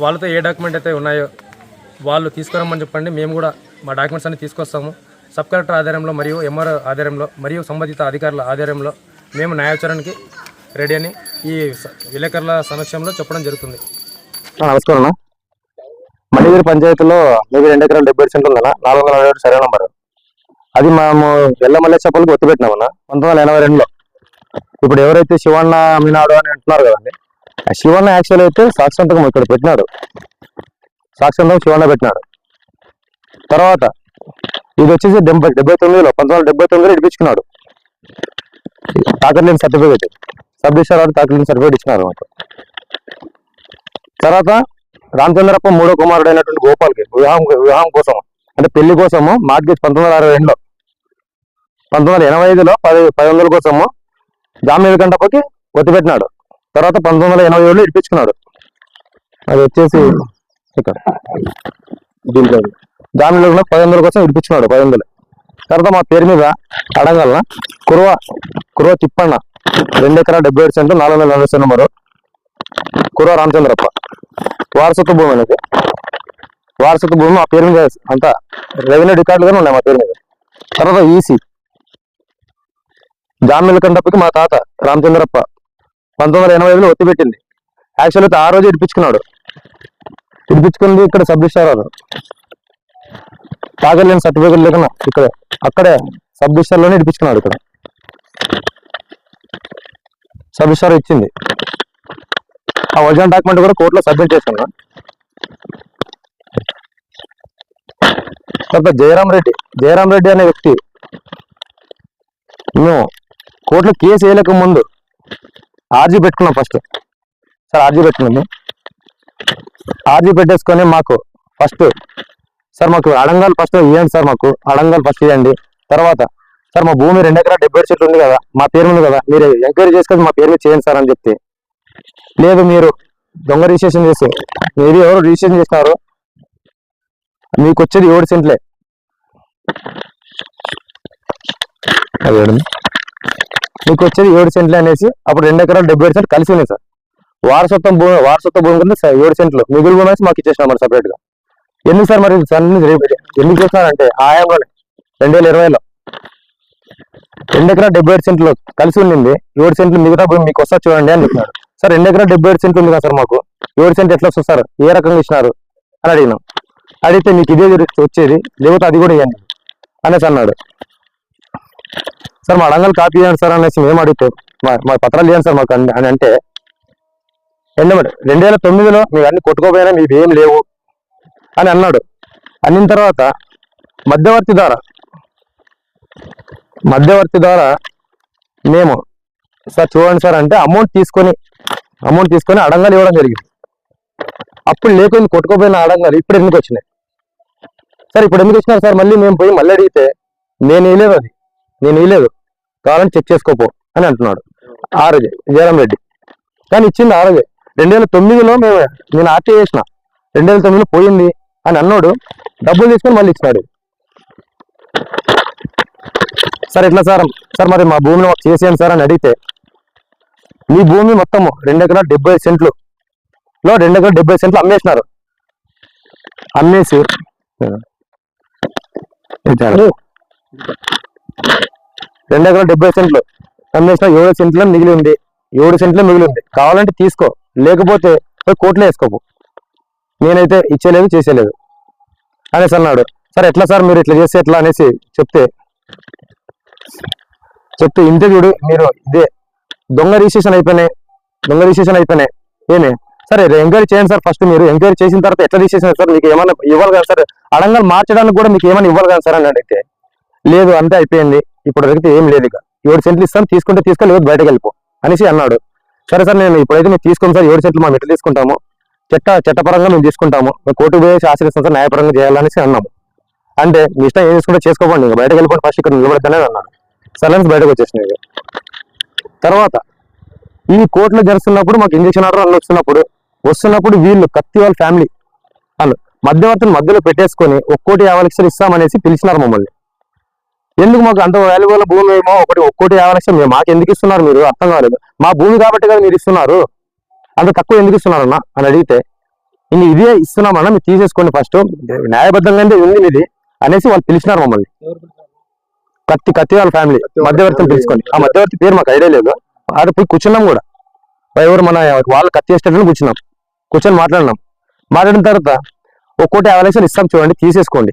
వాళ్ళతో ఏ డాక్యుమెంట్ అయితే ఉన్నాయో వాళ్ళు తీసుకురమ్మని చెప్పండి. మేము కూడా మా డాక్యుమెంట్స్ అన్ని తీసుకొస్తాము. సబ్ కలెక్టర్ ఆధ్వర్యంలో మరియు ఎంఆర్ఓ ఆధ్వర్యంలో మరియు సంబంధిత అధికారుల ఆధ్వర్యంలో మేము న్యాయాచరణకి రెడీ అని ఈ స- విలేకరుల సమక్షంలో చెప్పడం జరుగుతుంది. నమస్కారం అన్న. మణిగిరి పంచాయతీలో మీకు రెండు ఎకరాలు డెబ్బై సెంట్లు ఉందన్న. నాలుగు వందల నలభై ఒకటి నంబర్. అది మేము ఎల్లమల్లె చెప్పలకు ఒత్తి పంతొమ్మిది వందల ఎనభై రెండులో. ఇప్పుడు ఎవరైతే శివన్న అమ్మినాడు అని అంటున్నారు కదండి శివన్న యాక్చువల్ అయితే సాక్షాంతకం ఇక్కడ పెట్టినాడు. సాక్షాంతకం శివన్న పెట్టినాడు. తర్వాత ఇది వచ్చేసి డెబ్బై డెబ్బై తొమ్మిదిలో పంతొమ్మిది వందల డెబ్బై తొమ్మిదిలో ఇడిపించుకున్నాడు. తాకర్లేని సర్టిఫికేట్ సబ్ రిజిస్టర్ వాడు తాకర్లేని సర్టిఫికేట్ ఇచ్చినారు మాకు తర్వాత రామచంద్రప్ప మూడో కుమారుడు అయినటువంటి గోపాల్కి వివాహం వివాహం కోసం అంటే పెళ్ళి కోసము మార్గేజ్ పంతొమ్మిది వందల అరవై రెండులో పంతొమ్మిది వందల ఎనభై ఐదులో పది పది వందల కోసము జామీన్ గంటపకి ఒత్తిపెట్టినాడు తర్వాత పంతొమ్మిది వందల ఎనభై ఏడులో ఇడిపించుకున్నాడు అది వచ్చేసి ఇక్కడ. దీంట్లో. జామీల పది వందల కోసం ఇడిపించుకున్నాడు పది వందలు. తర్వాత మా పేరు మీద అడగలన? కురువ కురువ తిప్పన్న రెండు ఎకరా డెబ్బై ఏడు సెంట్లు నాలుగు వందల నలభై నెంబరు కురువ రామచంద్రప్ప. వారసత్వ భూమి అనేది. వారసత్వ భూమి మా పేరు మీద అంతా రెవెన్యూ రికార్డులుగానే ఉన్నాయి మా పేరు మీద. తర్వాత ఈసీ. జామీల కంటప్పకి మా తాత రామచంద్రప్ప. పంతొమ్మిది వందల ఎనభై ఐదులో ఒత్తి పెట్టింది యాక్చువల్ అయితే ఆ రోజు ఇడిపించుకున్నాడు. ఇడిపించుకుంది ఇక్కడ సబ్ రిజిస్టార్ వారు. తాగలేని సర్టిఫికెట్ లేకుండా ఇక్కడ అక్కడే సబ్ రిజిస్టార్ ఇడిపించుకున్నాడు ఇక్కడ. సబ్ రిజిస్టార్ ఇచ్చింది. ఆ ఒరిజినల్ డాక్యుమెంట్ కూడా కోర్టులో సబ్మిట్ చేస్తున్నా తర్వాత జయరాం రెడ్డి జయరాం రెడ్డి అనే వ్యక్తి మేము కోర్టులో కేసు వేయలేక ముందు ఆర్జీ పెట్టుకున్నాం ఫస్ట్ సార్ ఆర్జీ పెట్టుకున్నాము ఆర్జీ పెట్టేసుకొని మాకు ఫస్ట్ సార్ మాకు అడంగాలు ఫస్ట్ ఇవ్వండి సార్ మాకు అడంగాలు ఫస్ట్ ఇవ్వండి తర్వాత సార్ మా భూమి రెండు ఎకరా డెబ్బై చెట్లు ఉంది కదా మా పేరు ఉంది కదా మీరు ఎంక్వైరీ చేసుకొని మా పేరు మీద చేయండి సార్ అని చెప్తే లేదు మీరు దొంగ రిజిస్ట్రేషన్ చేసి మీరు ఎవరు రిజిస్ట్రేషన్ చేసినారు మీకు వచ్చేది ఏడు సెంట్లే? అది మీకు వచ్చేది ఏడు సెంట్లు అనేసి అప్పుడు రెండు ఎకరాలు డెబ్బై సెంట్లు కలిసి ఉన్నాయి సార్. వారసత్వం భూమి వారసత్వ భూమి కింద ఏడు సెంట్లు. మిగులు భూమి అనేసి మాకు ఇచ్చేసినాం మరి సపరేట్గా ఎందుకు సార్ మరి సన్ని ఎందుకు చేస్తున్నారంటే ఆయాంలోనే రెండు వేల ఇరవైలో రెండు ఎకరా డెబ్బై ఏడు సెంట్లు కలిసి ఉండింది. ఏడు సెంట్లు మిగతా భూమి మీకు వస్తా చూడండి అని చెప్పినారు. సార్ రెండు ఎకరా డెబ్బై ఏడు సెంట్లు ఉంది కదా సార్ మాకు. ఏడు సెంట్లు ఎట్లా వస్తుంది సార్? ఏ రకంగా ఇచ్చినారు? అని అడిగినాం. అడిగితే మీకు ఇదే వచ్చేది. లేకపోతే అది కూడా ఇవ్వండి. అనేసి అన్నాడు. సార్ మా అడంగల్ కాపీ ఇవ్వండి సార్ అనేసి మేము అడిగితే మా మా పత్రాలు చేయండి సార్ మాకు అని అంటే ఎండమండి రెండు వేల తొమ్మిదిలో మీరు అన్ని కొట్టుకోపోయినా మీకు ఏం లేవు అని అన్నాడు. అన్న తర్వాత మధ్యవర్తి ద్వారా మధ్యవర్తి ద్వారా మేము సార్ చూడండి సార్ అంటే అమౌంట్ తీసుకొని అమౌంట్ తీసుకొని అడంగాలు ఇవ్వడం జరిగింది. అప్పుడు లేకుండా కొట్టుకోపోయిన అడంగాలు ఇప్పుడు ఎందుకు వచ్చినాయి? సార్ ఇప్పుడు ఎందుకు వచ్చినారు సార్? మళ్ళీ మేము పోయి మళ్ళీ అడిగితే నేను వేయలేదు అది నేను వేయలేదు కావాలని చెక్ చేసుకోపో అని అంటున్నాడు. ఆ రోజే జయరాం రెడ్డి కానీ ఇచ్చింది ఆ రోజే రెండు వేల తొమ్మిదిలో మేము నేను ఆర్టీ చేసిన. రెండు వేల తొమ్మిదిలో పోయింది అని అన్నాడు. డబ్బులు తీసుకొని మళ్ళీ ఇచ్చినాడు. సార్ ఎట్లా సార్? సార్ మరి మా భూమిని మాకు చేసేయండి సార్ అని అడిగితే మీ భూమి మొత్తము రెండు ఎకరాల డెబ్బై సెంట్లు. లో రెండు ఎకరాల డెబ్బై సెంట్లు అమ్మేసినారు. అమ్మేసి రెండు ఎకరాల డెబ్బై సెంట్లు. అమ్మేసిన ఏడు సెంట్లు మిగిలి ఉంది. ఏడు సెంట్లు మిగిలి ఉంది. కావాలంటే తీసుకో. లేకపోతే కోట్లో వేసుకోకు. వేసుకోపు నేనైతే ఇచ్చేలేదు చేసేలేదు. అనేసి అన్నాడు. సార్ ఎట్లా సార్ మీరు ఇట్లా చేస్తే ఎట్లా అనేసి చెప్తే చెప్తే ఇంతే చూడు మీరు ఇదే. దొంగ రిజిస్ట్రేషన్ అయిపోయినాయి. దొంగ రిజిస్ట్రేషన్ అయిపోయినాయి. ఏమి? సరే ఎంక్వైరీ చేయండి సార్ ఫస్ట్ మీరు. ఎంక్వైరీ చేసిన తర్వాత ఎట్లా రిజిస్ట్రేషన్ సార్? మీకు ఏమైనా ఇవ్వాలి కదా సార్? అడంగా మార్చడానికి కూడా మీకు ఏమైనా ఇవ్వాలి కదా సార్? అని అడిగితే లేదు అంతే అయిపోయింది. ఇప్పుడు అడిగితే ఏం లేదు ఇక. ఏడు సెంట్లు ఇస్తాం తీసుకుంటే తీసుకొని లేదు బయటకు వెళ్ళిపో అనేసి అన్నాడు. సరే సార్ నేను ఇప్పుడైతే మేము తీసుకుని సార్ ఏడు సెంట్లు మా మెట్లు తీసుకుంటాము. చట్ట చట్టపరంగా మేము తీసుకుంటాము. మేము కోర్టుకు పోయేసి ఆశ్రయిస్తాం సార్ న్యాయపరంగా చేయాలనేసి అన్నాము. అంటే మీ ఇష్టం ఏం చేసుకుంటే చేసుకోకండి ఇంకా బయటకు వెళ్ళిపోండి ఫస్ట్ ఇక్కడ నిలబడతానే అన్నాడు. సలెన్స్ బయటకు వచ్చేసినాయి తర్వాత ఈ కోర్టులో జరుస్తున్నప్పుడు మాకు ఇంజక్షన్ ఆర్డర్ అన్న వస్తున్నప్పుడు వస్తున్నప్పుడు వీళ్ళు కత్తి వాళ్ళ ఫ్యామిలీ వాళ్ళు మధ్యవర్తిని మధ్యలో పెట్టేసుకొని ఒక్కోటి యాభై లక్షలు ఇస్తామనేసి పిలిచినారు మమ్మల్ని. ఎందుకు మాకు అంత వాల్యుబుల్ భూమి ఏమో? ఒకటి ఒక్కోటి యాభై లక్షలు. మాకు ఎందుకు ఇస్తున్నారు మీరు? అర్థం కాలేదు. మా భూమి కాబట్టి కదా మీరు ఇస్తున్నారు. అంత తక్కువ ఎందుకు ఇస్తున్నారన్న? అని అడిగితే ఇంక ఇదే ఇస్తున్నామన్నా మీరు తీసేసుకోండి ఫస్ట్ న్యాయబద్ధంగా ఉంది ఇది అనేసి వాళ్ళు పిలిచినారు మమ్మల్ని. కత్తి కత్తి వాళ్ళ ఫ్యామిలీ మధ్యవర్తిని పిలుచుకొని. ఆ మధ్యవర్తి పేరు మాకు ఐడియా లేదు. ఆడ పోయి కూర్చున్నాం కూడా. ఎవరు మన వాళ్ళు కత్తి వేసేటట్లు కూర్చున్నాం. కూర్చొని మాట్లాడినాం. మాట్లాడిన తర్వాత ఒక్కోటి యాభై లక్షలు ఇస్తాం చూడండి తీసేసుకోండి.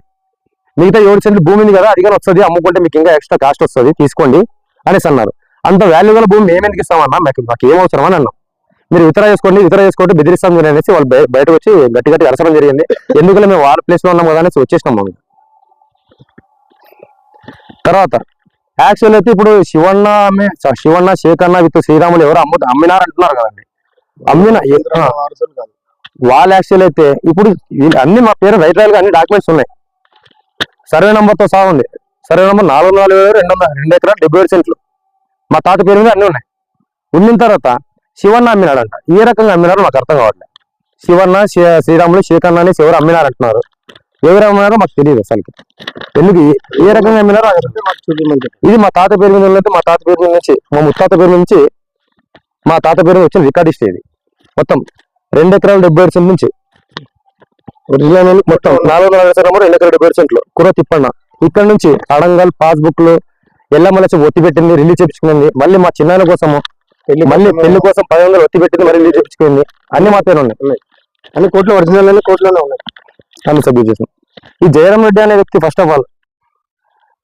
మిగతా ఏడు సెంట్లు భూమి ఉంది కదా అది కానీ వస్తుంది అమ్ముకుంటే మీకు ఇంకా ఎక్స్ట్రా కాస్ట్ వస్తుంది తీసుకోండి అనేసి అన్నారు. అంత వాల్యూ గల భూమి మేము ఎందుకు ఇస్తామన్నా? మాకు మాకు ఏం అవసరం అని అన్నాం. మీరు ఇతర చేసుకోండి ఇతర చేసుకుంటే బెదిరిస్తాం మీరు అనేసి వాళ్ళు బయ- బయటకు వచ్చి గట్టి గట్టి అరసడం జరిగింది. ఎందుకంటే మేము వాళ్ళ ప్లేస్లో ఉన్నాం కదా అనేసి వచ్చేసినాం మేము. తర్వాత యాక్చువల్ అయితే ఇప్పుడు శివన్న శివన్న శేఖన్న విత్ శ్రీరాములు ఎవరు అమ్ము అమ్మినారు అంటున్నారు కదండి. అమ్మిన వాళ్ళ యాక్చువల్ అయితే ఇప్పుడు అన్ని మా పేరు రైట్ రైల్గా అన్ని డాక్యుమెంట్స్ ఉన్నాయి. సర్వే నంబర్తో సహా ఉంది. సర్వే నంబర్ నాలుగు నాలుగు నలభై రెండు వందల రెండు ఎకరాలు డెబ్బై ఏడు సెంట్లు. మా తాత పేరు మీద అన్ని ఉన్నాయి. ఉండిన తర్వాత శివన్న అమ్మినాడంట. ఏ రకంగా అమ్మినారో నాకు అర్థం కావట్లేదు శివన్న శ్రీరాములు శేఖన్న అనేసి ఎవరు అమ్మినారంటున్నారు ఎవరు అమ్మినారో మాకు తెలియదు అసలు ఎందుకు? ఏ- రకంగా అమ్మినారో ఇది మా తాత పేరు మీద ఉన్నది మా తాత పేరు మీద నుంచి మా ముత్తాత పేరు నుంచి మా తాత పేరు మీద వచ్చిన రికార్డ్ ఇస్తే ఇది. మొత్తం రెండు ఎకరాలు డెబ్బై ఏడు సెంట్ నుంచి ఒరిజినల్ అనేది మొత్తం నాలుగు వందల కుర తిప్పన్న. ఇక్కడ నుంచి అడంగల్ పాస్బుక్లు ఎల్లమ్మల ఒత్తి పెట్టింది రిలీజ్ చేపించుకుంది మళ్ళీ మా చిన్నాయన కోసము మళ్ళీ పెళ్ళి కోసం పది వందలు ఒత్తి పెట్టింది మరి రిలీజ్ చేపించుకుంది అన్ని మా పేరు ఉన్నాయి. అన్ని కోట్లు ఒరిజినల్ కోట్లోనే ఉన్నాయి. అన్ని సబ్మిట్ చేసాం. ఈ జయరాం రెడ్డి అనే వ్యక్తి ఫస్ట్ ఆఫ్ ఆల్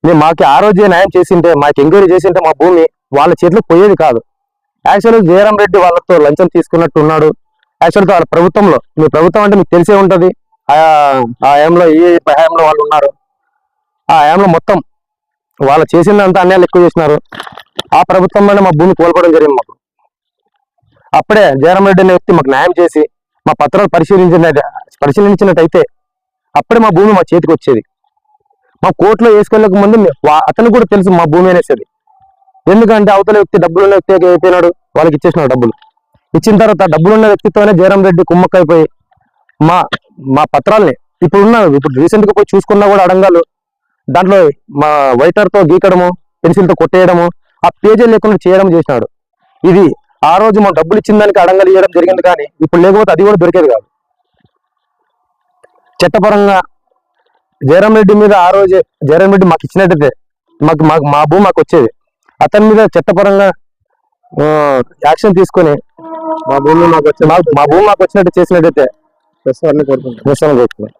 మేము మాకు ఆ రోజే న్యాయం చేసింటే మాకు ఎంక్వైరీ చేసింటే మా భూమి వాళ్ళ చేతిలో పోయేది కాదు. యాక్చువల్ జయరాం రెడ్డి వాళ్ళతో లంచం తీసుకున్నట్టు ఉన్నాడు యాక్చువల్ వాళ్ళ ప్రభుత్వంలో మీ ప్రభుత్వం అంటే మీకు తెలిసే ఉంటది. ఆ ఆ హయాంలో ఏ హయాంలో వాళ్ళు ఉన్నారు. ఆ హయాంలో మొత్తం వాళ్ళు చేసిందంతా అన్యాయాలు ఎక్కువ చేసినారు. ఆ ప్రభుత్వంలోనే మా భూమి కోల్పోవడం జరిగింది మాకు. అప్పుడే జయరాం రెడ్డి అనే వ్యక్తి మాకు న్యాయం చేసి మా పత్రాలు పరిశీలించిన పరిశీలించినట్టయితే అప్పుడే మా భూమి మా చేతికి వచ్చేది. మా కోర్టులో వేసుకెళ్ళక ముందు అతనికి కూడా తెలుసు మా భూమి అనేసేది. ఎందుకంటే అవతల వ్యక్తి డబ్బులు ఉన్న వ్యక్తి అయిపోయినాడు వాళ్ళకి ఇచ్చేసినాడు డబ్బులు. ఇచ్చిన తర్వాత డబ్బులున్న వ్యక్తితోనే జయరామ్ రెడ్డి కుమ్మక్కైపోయి మా మా పత్రాల్ని ఇప్పుడు ఉన్న ఇప్పుడు రీసెంట్గా పోయి చూసుకున్నా కూడా అడంగాలు. దాంట్లో మా వైటర్తో గీకడము పెన్సిల్తో కొట్టేయడము ఆ పేజీ లేకుండా చేయడం చేసినాడు. ఇది ఆ రోజు మా డబ్బులు ఇచ్చిన దానికి అడంగలు ఇవ్వడం జరిగింది కానీ ఇప్పుడు లేకపోతే అది కూడా దొరికేది కాదు. చట్టపరంగా జయరాం రెడ్డి మీద ఆ రోజే జయరాం రెడ్డి మాకు ఇచ్చినట్టయితే మాకు మాకు మా భూమి మాకు వచ్చేది. అతని మీద చట్టపరంగా యాక్షన్ తీసుకొని మా భూమి మాకు వచ్చే మా మా భూమి మాకు వచ్చినట్టు చేసినట్టయితే ప్రస్తుతాన్ని కోరుకుంటాం ప్రస్తుతాన్ని కోరుకుంటాం.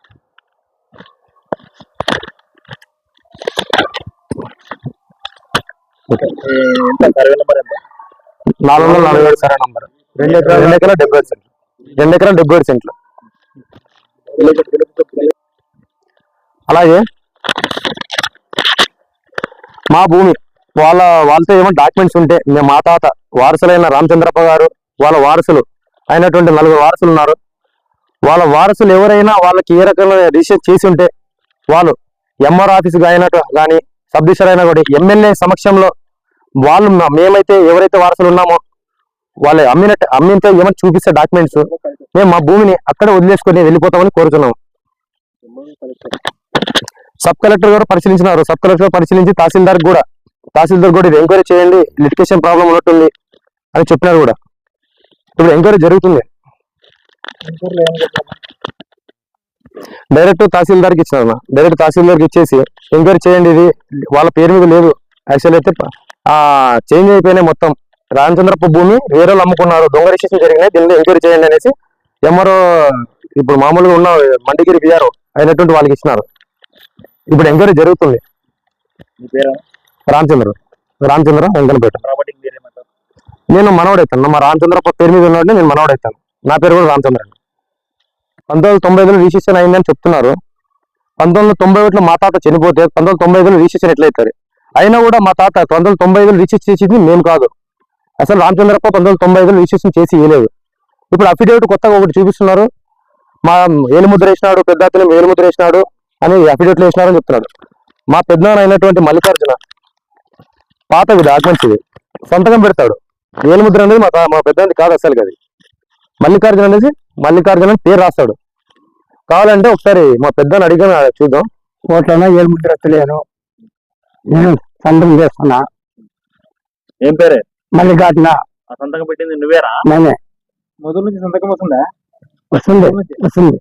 నాలుగు వందల నలభై ఏడు సరే నంబర్. రెండు ఎకరాలు రెండు ఎకరాలు డెబ్బై సెంట్లు. రెండు ఎకరాలు డెబ్బై ఏడు సెంట్లు. అలాగే మా భూమి వాళ్ళ వాళ్ళతో ఏమైనా డాక్యుమెంట్స్ ఉంటే మేము మా తాత వారసులైన రామచంద్రప్ప గారు వాళ్ళ వారసులు అయినటువంటి నలుగురు వారసులు ఉన్నారు. వాళ్ళ వారసులు ఎవరైనా వాళ్ళకి ఏ రకమైన రిజిస్టర్ చేసి ఉంటే వాళ్ళు ఎంఆర్ ఆఫీస్గా అయినట్టు కానీ సబ్ రిజిస్టర్ అయినా కూడా ఎమ్మెల్యే సమక్షంలో వాళ్ళు మేమైతే ఎవరైతే వారసులు ఉన్నామో వాళ్ళు అమ్మినట్టు అమ్మితే ఏమైనా చూపిస్తే డాక్యుమెంట్స్ మేము మా భూమిని అక్కడ వదిలేసుకొని వెళ్ళిపోతామని కోరుతున్నాం సబ్ కలెక్టర్ గారు పరిశీలించినారు. సబ్ కలెక్టర్ పరిశీలించి తహసీల్దార్ కూడా తహసీల్దార్ కూడా ఇది ఎంక్వైరీ చేయండి లిటికేషన్ ప్రాబ్లం ఉన్నట్టుంది అని చెప్పినారు కూడా. ఇప్పుడు ఎంక్వైరీ జరుగుతుంది. డైరెక్ట్ తహసీల్దార్కి ఇచ్చినారు డైరెక్ట్ తహసీల్దార్కి ఇచ్చేసి ఎంక్వైరీ చేయండి ఇది. వాళ్ళ పేరు మీద లేదు. యాక్చువల్ అయితే ఆ చేంజ్ అయిపోయినాయి మొత్తం. రామచంద్రప్ప భూమి వేరే అమ్ముకున్నారు. దొంగ రిజిస్ట్రేషన్ జరిగినాయి. దీన్ని ఎంక్వైరీ చేయండి అనేసి ఎంఆర్ఓ ఇప్పుడు మామూలుగా ఉన్న మండిగిరి బిఆర్ఓ అయినటువంటి వాళ్ళకి ఇచ్చినారు. ఇప్పుడు ఎంక్వైరీ జరుగుతుంది. రామచంద్ర. రామచంద్ర వెంకనపేట నేను మనవడైతాను. మా రామచంద్రప్ప పేరు మీద ఉన్నాడు నేను మనవడైతాను. నా పేరు కూడా రామచంద్ర. అండి పంతొమ్మిది వందల తొంభై ఐదులో రిజిస్ట్రేషన్ అయిందని చెప్తున్నారు. పంతొమ్మిది వందల తొంభై ఒకటిలో మా తాత చనిపోతే పంతొమ్మిది వందల తొంభై ఐదులో రిజిస్ట్రేషన్ ఎట్లయితారు అయినా కూడా మా తాత పంతొమ్మిది వందల తొంభై ఐదులో రిజిస్టర్ చేసింది మేము కాదు. అసలు రామచంద్రప్ప పంతొమ్మిది వందల తొంభై ఐదులో రిజిస్ట్రేషన్ చేసి ఇవ్వలేదు ఇప్పుడు అఫిడేవిట్ కొత్తగా ఒకటి చూపిస్తున్నారు. మా ఏలుముద్ర వేసినాడు పెద్ద అతను ఏలుముద్ర వేసినాడు అని అఫిడేవిట్లు వేసినారని చెప్తున్నాడు మా పెద్దనాన్న అయినటువంటి మల్లికార్జున పాత డాక్యుమెంట్స్ ఇవి. సంతకం పెడతాడు. ఏలుముద్ర అనేది మా మా పెద్దది కాదు అసలు అది. మల్లికార్జున అనేది మల్లికార్జున అని పేరు రాస్తాడు. కావాలంటే ఒకసారి మా పెద్దని అడిగిన చూద్దాం. కోట్లోనే ఏడు ముద్ర తెలియను నేను సంతకం చేస్తున్నా. ఏం పేరే? ఆ సంతకం పెట్టింది నువ్వేరా? నేనే. మొదటి నుంచి సంతకం వస్తుందా? వస్తుంది. వస్తుంది.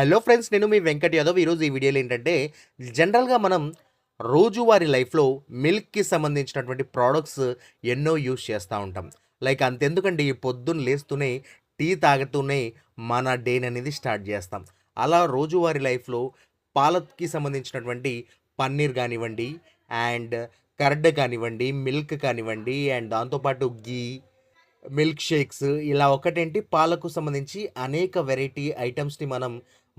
హలో ఫ్రెండ్స్ నేను మీ వెంకట్ యాదవ్. ఈరోజు ఈ వీడియోలో ఏంటంటే జనరల్గా మనం రోజువారీ లైఫ్లో మిల్క్కి సంబంధించినటువంటి ప్రోడక్ట్స్ ఎన్నో యూస్ చేస్తూ ఉంటాం. లైక్ అంతెందుకండి పొద్దున్న లేస్తూనే టీ తాగుతూనే మన డేని అనేది స్టార్ట్ చేస్తాం. అలా రోజువారీ లైఫ్లో పాలకి సంబంధించినటువంటి పన్నీర్ కానివ్వండి అండ్ కర్డ్ కానివ్వండి మిల్క్ కానివ్వండి అండ్ దాంతోపాటు గీ మిల్క్ షేక్స్ ఇలా ఒకటేంటి? పాలకు సంబంధించి అనేక వెరైటీ ఐటమ్స్ని మనం